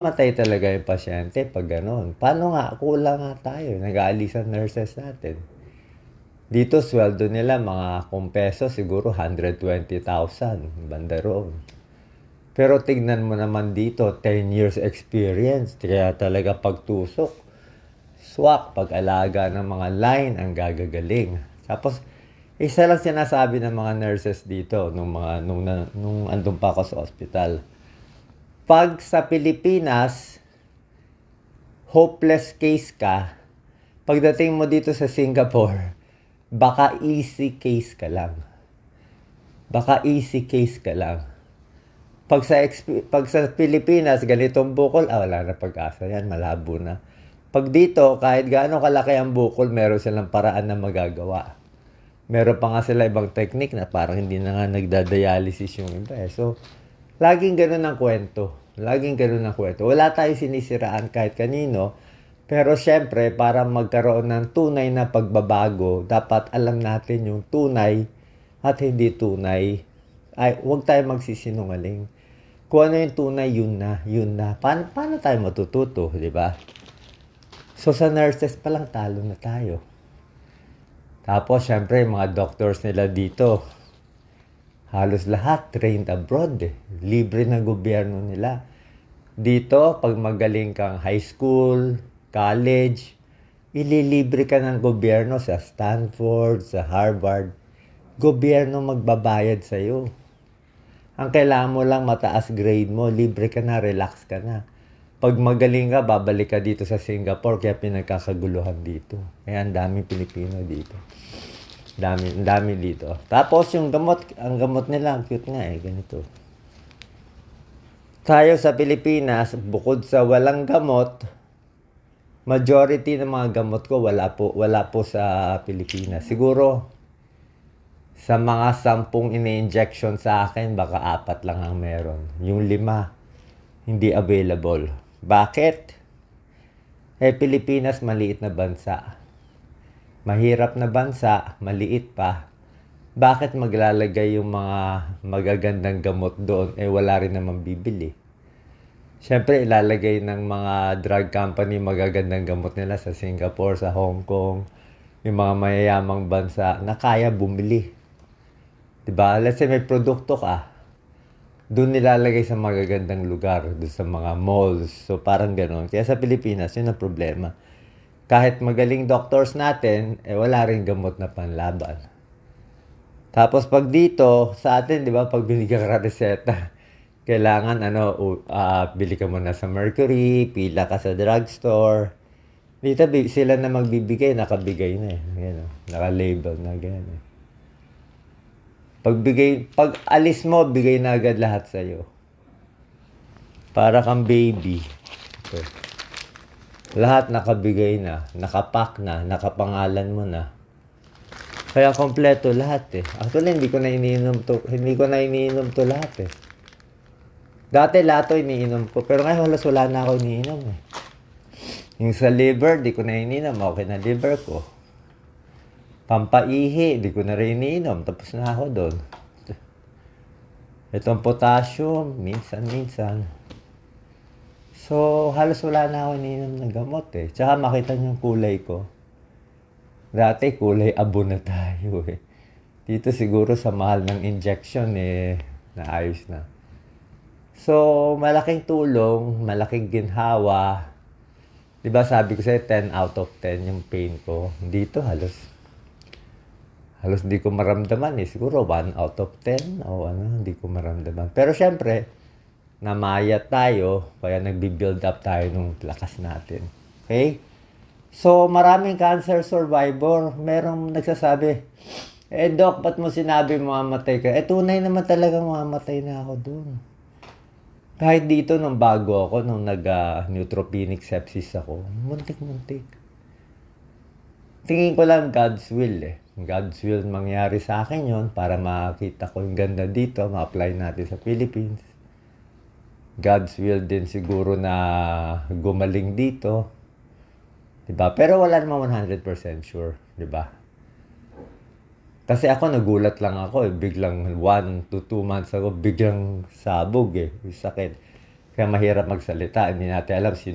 Matay talaga yung pasyente pag gano'n. Paano nga? Kulang nga tayo. Nag-aalis ang nurses natin. Dito, sweldo nila mga kung peso, siguro 120,000. Banda roon. Pero tignan mo naman dito, 10 years experience. Kaya talaga pagtusok. Swak, pag-alaga ng mga line, ang gagagaling. Tapos, isa lang sinasabi ng mga nurses dito nung mga nung, nung andun pa ako sa ospital pag sa Pilipinas, hopeless case ka, pagdating mo dito sa Singapore, baka easy case ka lang. Baka easy case ka lang. Pag sa, pag sa Pilipinas, ganitong bukol, ah, wala na pag-asa yan, malabo na. Pag dito, kahit gaano kalaki ang bukol, meron silang paraan na magagawa. Meron pa nga sila ibang technique na parang hindi na nga nagdadialysis yung iba eh. So, laging ganun ang kwento. Laging ganun ang kwento. Wala tayong sinisiraan kahit kanino. Pero syempre, para magkaroon ng tunay na pagbabago, dapat alam natin yung tunay at hindi tunay. Ay, huwag tayo magsisinungaling. Kung ano yung tunay, yun na, yun na. Paano, paano tayo matututo, di ba? So, sa nurses pa lang, talo na tayo. Tapos, syempre, mga doctors nila dito, halos lahat trained abroad eh. Libre ng gobyerno nila. Dito, pag magaling kang high school, college, ililibre ka ng gobyerno sa Stanford, sa Harvard. Gobyerno magbabayad sa'yo. Ang kailangan mo lang mataas grade mo, libre ka na, relax ka na. Pag magaling ka, babalik ka dito sa Singapore, kaya pinagkakaguluhan dito. Kaya ang daming Pilipino dito. Dami, dami dito. Tapos yung gamot, ang gamot nila, cute nga eh, ganito. Tayo sa Pilipinas, bukod sa walang gamot, majority ng mga gamot ko wala po, wala po sa Pilipinas. Siguro, sa mga sampung ini-injection sa akin, baka apat lang ang meron. Yung lima, hindi available. Bakit? Eh, Pilipinas, maliit na bansa. Mahirap na bansa, maliit pa. Bakit maglalagay yung mga magagandang gamot doon? Eh, wala rin naman bibili. Siyempre, ilalagay ng mga drug company magagandang gamot nila sa Singapore, sa Hong Kong, yung mga mayayamang bansa na kaya bumili. Diba? Let's say may produkto ka, doon nilalagay sa magagandang lugar, doon sa mga malls. So, parang gano'n. Kaya sa Pilipinas, yun ang problema. Kahit magaling doctors natin, eh wala rin gamot na panlaban. Tapos pag dito, sa atin, di ba, pag binigyan ka reseta, kailangan, ano, u- ah, bili ka muna sa Mercury, pila ka sa drugstore. Dito, sila na magbibigay, nakabigay na eh. Yan, oh. naka-label na ganyan eh. Pag bigay, pag alis mo, bigay na agad lahat sa'yo. Para kang baby. Ito. Lahat nakabigay na, nakapack na, nakapangalan mo na. Kaya kompleto lahat eh. Actually, hindi ko na iniinom to, hindi ko na iniinom to lahat eh. Dati lahat to iniinom ko, pero ngayon halos wala na ako iniinom eh. Yung sa liver, di ko na iniinom, okay na liver ko. Pampaihi, di ko na rin iniinom, tapos na ako doon. Itong potassium, minsan-minsan. So, halos wala na ako iniinom ng gamot eh. Tsaka makita niyo yung kulay ko. Dati kulay abo na tayo eh. Dito siguro sa mahal ng injection eh, naayos na. So, malaking tulong, malaking ginhawa. 'Di ba sabi ko sa'yo, 10 out of 10 yung pain ko. Dito halos, halos di ko maramdaman eh. Siguro 1 out of 10 o ano, hindi ko maramdaman. Pero syempre, namaya tayo, kaya nagbi-build up tayo ng lakas natin. Okay? So, maraming cancer survivor. Merong nagsasabi, eh, Doc, ba't mo sinabi mamamatay ka? Eh, tunay naman talaga mamamatay na ako doon. Kahit dito, nung bago ako, nung nag-neutropenic sepsis ako, muntik-muntik. Tingin ko lang God's will eh. God's will mangyari sa akin yon para makita ko yung ganda dito, ma-apply natin sa Philippines. God's will din siguro na gumaling dito. 'Di ba? Pero wala naman 100% sure, 'di ba? Kasi ako nagulat lang ako eh, biglang 1 to 2 months ago, biglang sabog eh, sakit. Kaya mahirap magsalita. Hindi natin alam sino